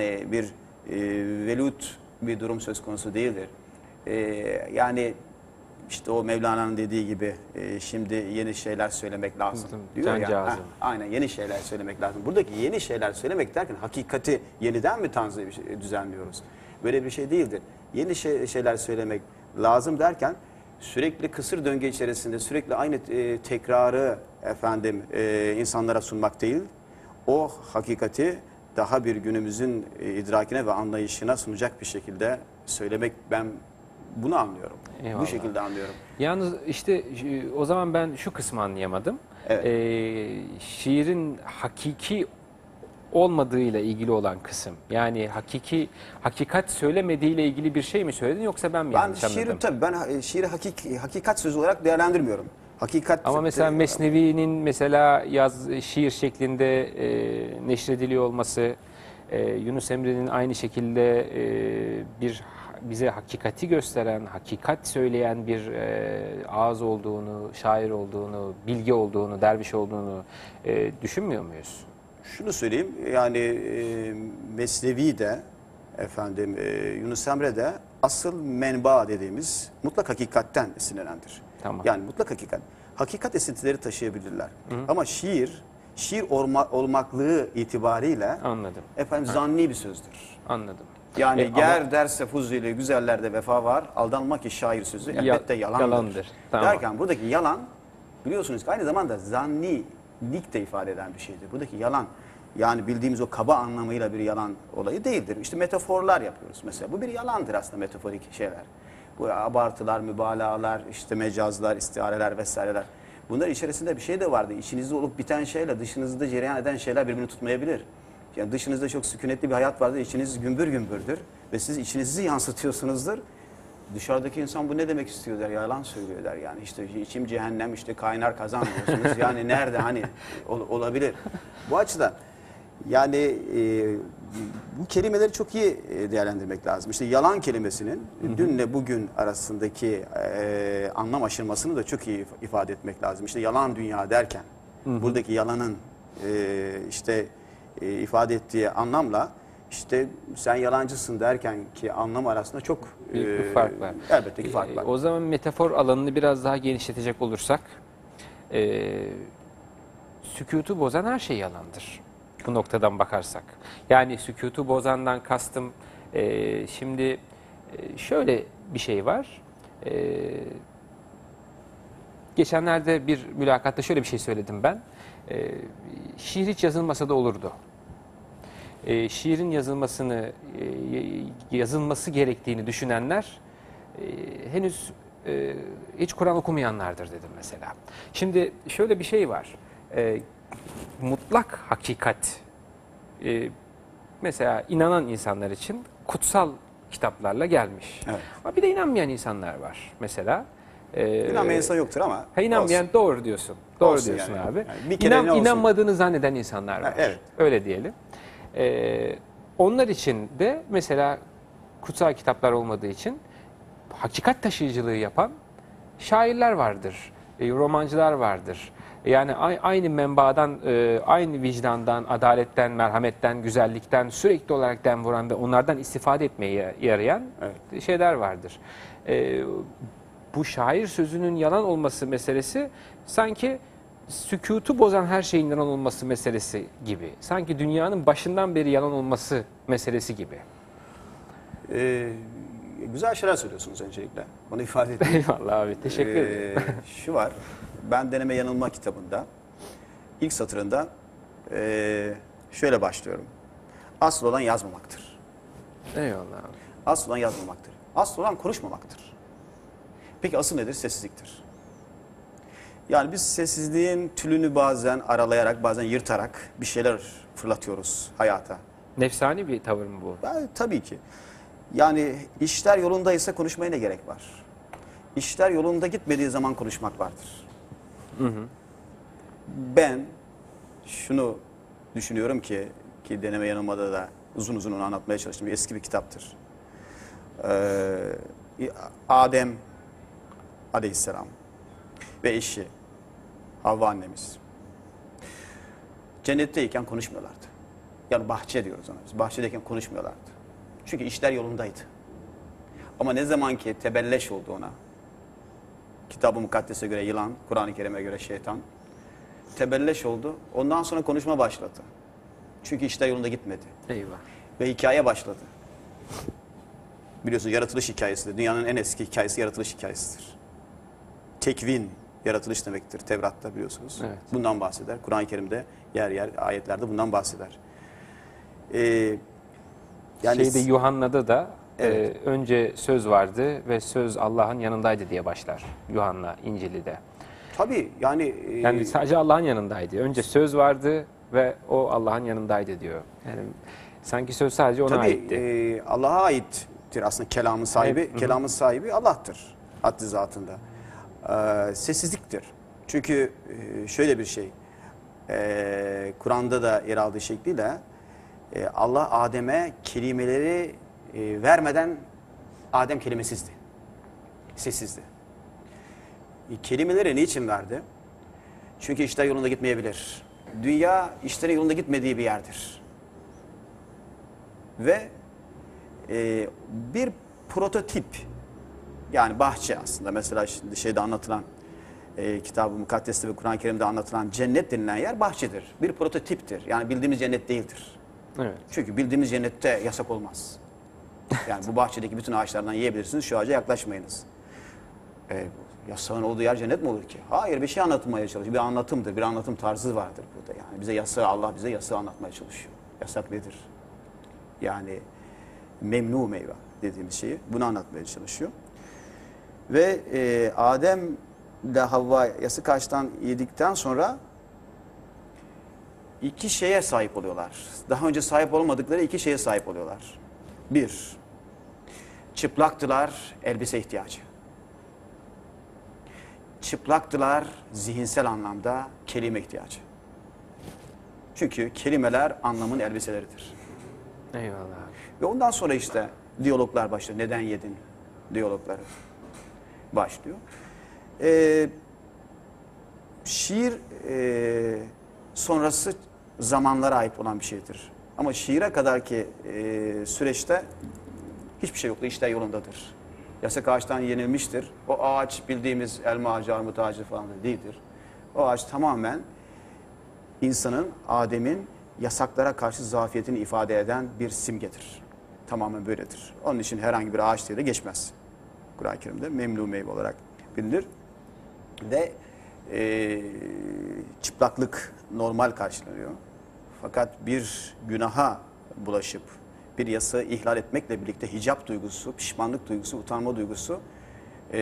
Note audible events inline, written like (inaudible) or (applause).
e, bir e, velut bir durum söz konusu değildir. E, yani işte o Mevlana'nın dediği gibi e, şimdi yeni şeyler söylemek lazım diyor ya. Cancağızım. Ha, aynen yeni şeyler söylemek lazım. Buradaki yeni şeyler söylemek derken hakikati yeniden mi tanzim düzenliyoruz? Böyle bir şey değildir. Yeni şey- şeyler söylemek lazım derken sürekli kısır döngü içerisinde sürekli aynı e, tekrarı efendim e, insanlara sunmak değil. O hakikati daha bir günümüzün e, idrakine ve anlayışına sunacak bir şekilde söylemek ben bunu anlıyorum. Eyvallah. Bu şekilde anlıyorum. Yalnız işte e, o zaman ben şu kısmı anlayamadım. Evet. Ee, şiirin hakiki olmadığıyla ilgili olan kısım. Yani hakiki hakikat söylemediğiyle ilgili bir şey mi söyledin yoksa ben mi Ben yanlış şiiri anladım? tabii ben e, şiiri hakik, hakikat sözü olarak değerlendirmiyorum. Hakikat Ama mesela Mesnevi'nin mesela yaz şiir şeklinde e, neşrediliyor olması, e, Yunus Emre'nin aynı şekilde e, bir bize hakikati gösteren, hakikat söyleyen bir e, ağız olduğunu, şair olduğunu, bilgi olduğunu, derviş olduğunu e, düşünmüyor muyuz? Şunu söyleyeyim yani e, Mesnevi de efendim e, Yunus Emre de asıl menba dediğimiz mutlak hakikatten esinlenendir. Tamam. Yani mutlak hakikat. Hakikat esintileri taşıyabilirler. Ama şiir, şiir olma, olmaklığı itibariyle Anladım, efendim zanni bir sözdür. anladım. Yani E, ger derse fuzuli güzellerde vefa var. Aldanmak ki şair sözü elbette yalandır. yalandır. Tamam. Derken buradaki yalan biliyorsunuz ki aynı zamanda zannilik de ifade eden bir şeydir. Buradaki yalan yani bildiğimiz o kaba anlamıyla bir yalan olayı değildir. İşte metaforlar yapıyoruz mesela. Bu bir yalandır aslında metaforik şeyler. Bu abartılar, mübalağalar, işte mecazlar, istiareler vesaireler. Bunlar içerisinde bir şey de vardı. İçinizde olup biten şeyle dışınızda cereyan eden şeyler birbirini tutmayabilir. Yani dışınızda çok sükunetli bir hayat vardır, içiniz gümbür gümbürdür ve siz içinizi yansıtıyorsunuzdur. Dışarıdaki insan bu ne demek istiyor der, yalan söylüyor der yani. işte içim cehennem, işte kaynar kazan yani nerede hani ol- olabilir. Bu açıdan yani e, bu kelimeleri çok iyi e, değerlendirmek lazım. İşte yalan kelimesinin dünle bugün arasındaki e, anlam aşırmasını da çok iyi if- ifade etmek lazım. İşte yalan dünya derken buradaki yalanın e, işte e, ifade ettiği anlamla işte sen yalancısın derken ki anlam arasında çok Büyük bir e, fark var. Elbette ki fark E, var. O zaman metafor alanını biraz daha genişletecek olursak, e, sükutu bozan her şey yalandır. Bu noktadan bakarsak. Yani sükutu bozandan kastım, e, şimdi e, şöyle bir şey var. E, geçenlerde bir mülakatta şöyle bir şey söyledim ben. E, şiir hiç yazılmasa da olurdu. E, şiirin yazılmasını e, yazılması gerektiğini düşünenler e, henüz e, hiç Kur'an okumayanlardır dedim mesela. Şimdi şöyle bir şey var. E, mutlak hakikat e, mesela inanan insanlar için kutsal kitaplarla gelmiş. Evet. Ama bir de inanmayan insanlar var mesela. E, İnanmayan insan yoktur ama. Ha inanmayan olsun. doğru diyorsun. Doğru Olsun diyorsun yani. abi. Yani bir kere İnan, olsun? inanmadığını zanneden insanlar var. Ha, evet. Öyle diyelim. Ee, onlar için de mesela kutsal kitaplar olmadığı için hakikat taşıyıcılığı yapan şairler vardır. e, romancılar vardır. Yani aynı menbaadan, e, aynı vicdandan, adaletten, merhametten, güzellikten sürekli olarak dem vuran ve onlardan istifade etmeye yarayan şeyler vardır. E, bu şair sözünün yalan olması meselesi sanki sükutu bozan her şeyin yalan olması meselesi gibi. Sanki dünyanın başından beri yalan olması meselesi gibi. Ee, güzel şeyler söylüyorsunuz öncelikle. Onu ifade edeyim. (laughs) Eyvallah abi teşekkür ederim. Ee, şu var. Ben Deneme Yanılma kitabında ilk satırında ee, şöyle başlıyorum. Asıl olan yazmamaktır. Eyvallah abi. Asıl olan yazmamaktır. Asıl olan konuşmamaktır. Peki asıl nedir? Sessizliktir. Yani biz sessizliğin tülünü bazen aralayarak, bazen yırtarak bir şeyler fırlatıyoruz hayata. Nefsani bir tavır mı bu? Ben, tabii ki. Yani işler yolundaysa konuşmaya ne gerek var? İşler yolunda gitmediği zaman konuşmak vardır. Ben şunu düşünüyorum ki, ki deneme yanılmada da uzun uzun onu anlatmaya çalıştım. Eski bir kitaptır. Ee, Adem aleyhisselam ve eşi Havva annemiz. Cennetteyken konuşmuyorlardı. Yani bahçe diyoruz ona. Biz bahçedeyken konuşmuyorlardı. Çünkü işler yolundaydı. Ama ne zaman ki tebelleş oldu ona, Kitab-ı Mukaddes'e göre yılan, Kur'an-ı Kerim'e göre şeytan, tebelleş oldu. Ondan sonra konuşma başladı. Çünkü işler yolunda gitmedi. Eyvah. Ve hikaye başladı. Biliyorsunuz yaratılış hikayesidir. Dünyanın en eski hikayesi yaratılış hikayesidir. Tekvin, yaratılış demektir. Tevrat'ta biliyorsunuz. Evet. Bundan bahseder. Kur'an-ı Kerim'de yer yer ayetlerde bundan bahseder. Ee, yani Şeyde Yuhanna'da da Evet. e, önce söz vardı ve söz Allah'ın yanındaydı diye başlar. Yuhanna İncil'de. tabii yani, e, Yani sadece Allah'ın yanındaydı. Önce söz vardı ve o Allah'ın yanındaydı diyor. Yani sanki söz sadece ona tabii aitti. e, Allah'a aittir aslında kelamın sahibi. Evet. Kelamın sahibi Allah'tır haddi zatında. Ee, sessizliktir. Çünkü e, şöyle bir şey. e, Kur'an'da da yer aldığı şekliyle e, Allah Adem'e kelimeleri e, vermeden Adem kelimesizdi. Sessizdi. E, kelimeleri niçin verdi? Çünkü işler yolunda gitmeyebilir. Dünya işlerin yolunda gitmediği bir yerdir. Ve e, bir prototip yani bahçe aslında mesela şimdi şeyde anlatılan e, Kitab-ı Mukaddes'te ve Kur'an-ı Kerim'de anlatılan cennet denilen yer bahçedir. Bir prototiptir. Yani bildiğimiz cennet değildir. Evet. Çünkü bildiğimiz cennette yasak olmaz. (laughs) Yani bu bahçedeki bütün ağaçlardan yiyebilirsiniz, şu ağaca yaklaşmayınız. E, yasağın olduğu yer cennet mi olur ki? Hayır, bir şey anlatmaya çalışıyor. Bir anlatımdır, bir anlatım tarzı vardır burada. Yani bize yasağı, Allah bize yasağı anlatmaya çalışıyor. Yasak nedir? Yani memnu meyve dediğimiz şeyi bunu anlatmaya çalışıyor. Ve e, Adem ile Havva yasık ağaçtan yedikten sonra iki şeye sahip oluyorlar. Daha önce sahip olmadıkları iki şeye sahip oluyorlar. Bir, çıplaktılar elbise ihtiyacı. Çıplaktılar zihinsel anlamda kelime ihtiyacı. Çünkü kelimeler anlamın elbiseleridir. Eyvallah. Ve ondan sonra işte diyaloglar başlıyor. Neden yedin diyalogları başlıyor. Ee, şiir e, sonrası zamanlara ait olan bir şeydir. Ama şiire kadar ki e, süreçte hiçbir şey yoktu. İşler yolundadır. Yasak ağaçtan yenilmiştir. O ağaç bildiğimiz elma ağacı, armut ağacı falan da değildir. O ağaç tamamen insanın, Adem'in yasaklara karşı zafiyetini ifade eden bir simgedir. Tamamen böyledir. Onun için herhangi bir ağaç diye de geçmez. Kur'an-ı Kerim'de memlu meyve olarak bilinir. Ve e, çıplaklık normal karşılanıyor. Fakat bir günaha bulaşıp bir yasağı ihlal etmekle birlikte hicap duygusu, pişmanlık duygusu, utanma duygusu e,